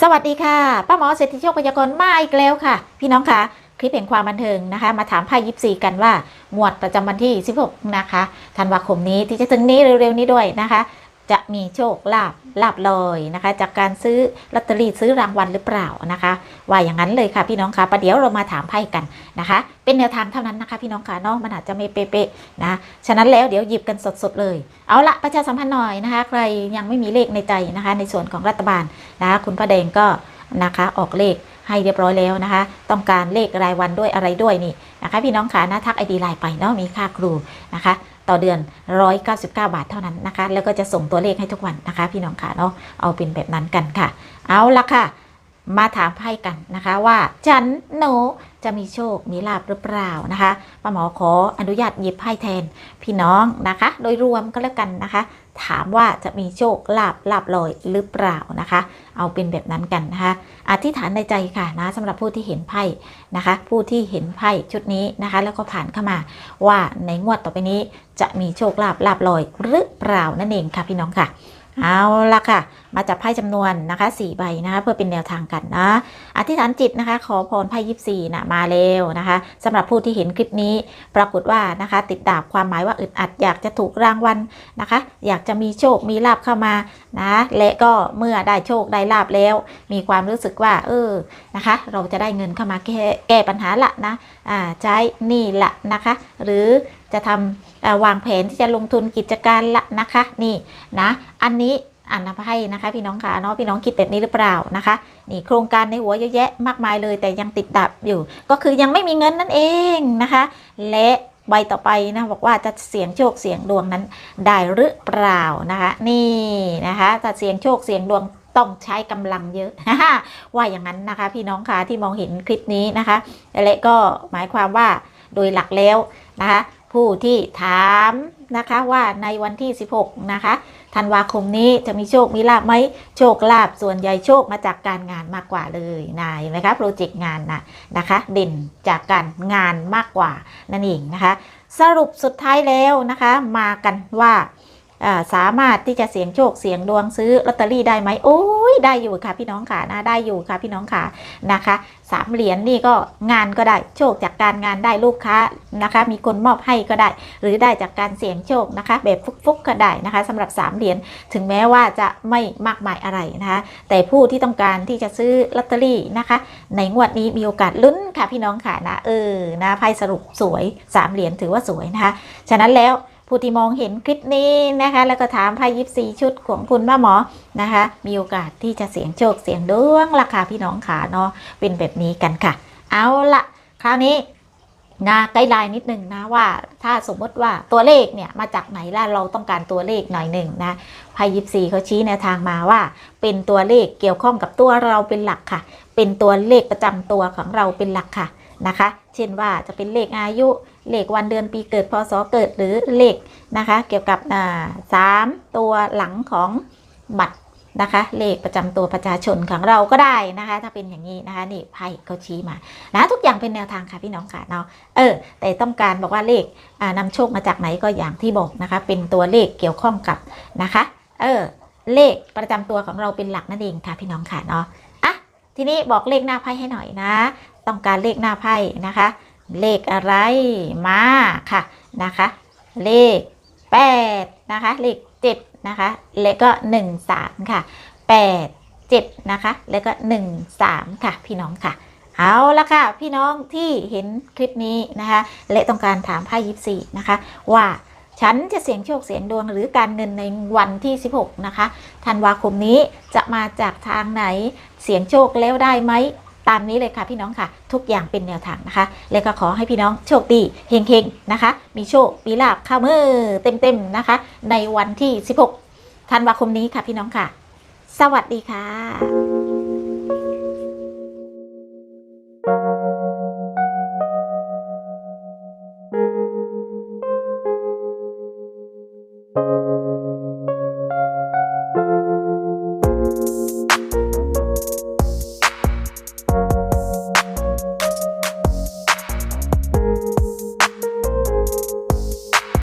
สวัสดีค่ะ ป้าหมอเศรษฐีโชคพยากรณ์มาอีกแล้วค่ะ พี่น้องค่ะ คลิปแห่งความบันเทิงนะคะ มาถามไพ่ยิปซีกันว่า หมวดประจำวันที่ 16 นะคะ ธันวาคมนี้ที่จะถึงนี้เร็วๆนี้ด้วยนะคะ จะมีโชคลาภลาบลอยนะคะ จากการซื้อลอตเตอรี่ซื้อรางวัลหรือเปล่านะคะว่าอย่างนั้นเลยค่ะพี่น้องค่ะประเดี๋ยวเรามาถามไพ่กันนะคะ เป็นแนวทางเท่านั้นนะคะ พี่น้องค่ะนาะมันอาจจะไม่เป๊ะๆนะฉะนั้นแล้วเดี๋ยวหยิบกันสดๆเลย เอาละประชาสัมพันธ์หน่อยนะคะ ใครยังไม่มีเลขในใจนะคะ ในส่วนของรัฐบาลนะคะคุณพระแดงก็นะคะออกเลข ให้เรียบร้อยแล้วนะคะ ต้องการเลขรายวันด้วยอะไรด้วยนี่นะคะพี่น้องค่ะนะทักไอดีไลน์ไปเนาะมีค่าครูนะคะต่อเดือน 199 บาทเท่านั้นนะคะ แล้วก็จะส่งตัวเลขให้ทุกวันนะคะ พี่น้องค่ะเนาะ เอาเป็นแบบนั้นกันค่ะ เอาละค่ะ มาถามไพ่กันนะคะว่าฉันหนูจะมีโชคมีลาบหรือเปล่านะคะป้าหมอขออนุญาตหยิบไพ่แทนพี่น้องนะคะ โดยรวมก็แล้วกันนะคะ ถามว่าจะมีโชคลาบลาบลอยหรือเปล่านะคะ เอาเป็นแบบนั้นกันนะคะอธิษฐานในใจค่ะนะสำหรับผู้ที่เห็นไพ่นะคะ ผู้ที่เห็นไพ่ชุดนี้นะคะ แล้วก็ผ่านเข้ามาว่าในงวดต่อไปนี้จะมีโชคลาบลาบลอยหรือเปล่านั่นเองค่ะพี่น้องค่ะ เอาละค่ะ มาจับไพ่จำนวนนะคะ4ใบนะคะเพื่อเป็นแนวทางกันนะอธิษฐานจิตนะคะ ขอพรไพ่ยิปซีนะมาเร็วนะคะสำหรับผู้ที่เห็นคลิปนี้ปรากฏว่านะคะ ติดดาบความหมายว่าอึดอัดอยากจะถูกรางวัลนะคะ อยากจะมีโชคมีลาบเข้ามานะและก็เมื่อได้โชคได้ลาบแล้ว มีความรู้สึกว่า เออนะคะ เราจะได้เงินเข้ามาแก้แก้ปัญหาละนะอ่าใช้หนี่ละนะคะ หรือ จะทำวางแผนที่จะลงทุนกิจการละนะคะนี่นะอันนี้อ่านไพ่นะคะพี่น้องค่ะเนาะพี่น้องคิดแบบนี้หรือเปล่านะคะ นี่โครงการในหัวเยอะแยะมากมายเลย แต่ยังติดดับอยู่ ก็คือยังไม่มีเงินนั่นเองนะคะ และใบต่อไปนะบอกว่าจะเสี่ยงโชคเสี่ยงดวงนั้นได้หรือเปล่านะคะ นี่นะคะจะเสี่ยงโชคเสี่ยงดวงต้องใช้กำลังเยอะว่าอย่างนั้นนะคะ พี่น้องคะที่มองเห็นคลิปนี้นะคะและก็หมายความว่าโดยหลักแล้วนะคะ ผู้ที่ถามนะคะว่าในวันที่ 16 นะคะธันวาคมนี้จะมีโชค มีลาบไหมโชคลาบส่วนใหญ่โชคมาจากการงานมากกว่าเลยนะเห็นไหมคะโปรเจกต์งานนะนะคะเด่นจากการงานมากกว่านั่นเองนะคะ สรุปสุดท้ายแล้วนะคะ มากันว่าอ่า สามารถที่จะเสี่ยงโชคเสี่ยงดวงซื้อลอตเตอรี่ได้ไหมโอ้ยได้อยู่ค่ะพี่น้องค่ะนะได้อยู่ค่ะพี่น้องค่ะนะคะสามเหรียญนี่ก็งานก็ได้โชคจากการงานได้ลูกค้านะคะ มีคนมอบให้ก็ได้ หรือได้จากการเสี่ยงโชคนะคะ แบบฟุกๆก็ได้นะคะสำหรับสามเหรียญถึงแม้ว่าจะไม่มากมายอะไรนะคะ แต่ผู้ที่ต้องการที่จะซื้อลอตเตอรี่นะคะ ในงวดนี้มีโอกาสลุ้นค่ะพี่น้องค่ะนะเออนะไพ่สรุปสวยสามเหรียญถือว่าสวยนะคะฉะนั้นแล้ว ผู้ที่มองเห็นคลิปนี้นะคะ แล้วก็ถามไพ่ยิปซีชุดของคุณป้าหมอนะคะ มีโอกาสที่จะเสียงโชคเสียงดวงราคาพี่น้องขาเนาะเป็นแบบนี้กันค่ะ เอาละคราวนี้นะไกด์ไลน์นิดนึงนะว่าถ้าสมมติว่าตัวเลขเนี่ยมาจากไหนล่ะเราต้องการตัวเลขหน่อยหนึ่งนะไพ่ยิปซีเขาชี้แนวทางมาว่า เป็นตัวเลขเกี่ยวข้องกับตัวเราเป็นหลักค่ะ เป็นตัวเลขประจำตัวของเราเป็นหลักค่ะ นะคะ เช่นว่าจะเป็นเลขอายุ เลขวันเดือนปีเกิดพศเกิดหรือเลขนะคะ เกี่ยวกับสามตัวหลังของบัตรนะคะ เลขประจำตัวประชาชนของเราก็ได้นะคะ ถ้าเป็นอย่างนี้นะคะนี่ไพ่เขาชี้มานะทุกอย่างเป็นแนวทางค่ะพี่น้องค่ะเนาะเออ แต่ต้องการบอกว่าเลขอ่านำโชคมาจากไหนก็อย่างที่บอกนะคะ เป็นตัวเลขเกี่ยวข้องกับนะคะ เออเลขประจำตัวของเราเป็นหลักนั่นเองค่ะพี่น้องค่ะเนาะอะทีนี้บอกเลขหน้าไพ่ให้หน่อยนะ ต้องการเลขหน้าไพ่นะคะ เลขอะไรมาค่ะนะคะ เลข8นะคะเลข7นะคะแล้วก็1 3ค่ะ8 7นะคะแล้วก็1 3ค่ะพี่น้องค่ะเอาละค่ะ พี่น้องที่เห็นคลิปนี้นะคะ และต้องการถามไพ่ยิปซีนะคะ ว่าฉันจะเสี่ยงโชคเสี่ยงดวงหรือการเงินในวันที่ 16 นะคะธันวาคมนี้จะมาจากทางไหนเสี่ยงโชคแล้วได้ไหม ตามนี้เลยค่ะพี่น้องค่ะ ทุกอย่างเป็นแนวทางนะคะ และก็ขอให้พี่น้องโชคดีเฮงๆนะคะ มีโชคมีลาบข้ามือเต็มๆนะคะ ในวันที่ 16 ธันวาคมนี้ค่ะพี่น้องค่ะ สวัสดีค่ะ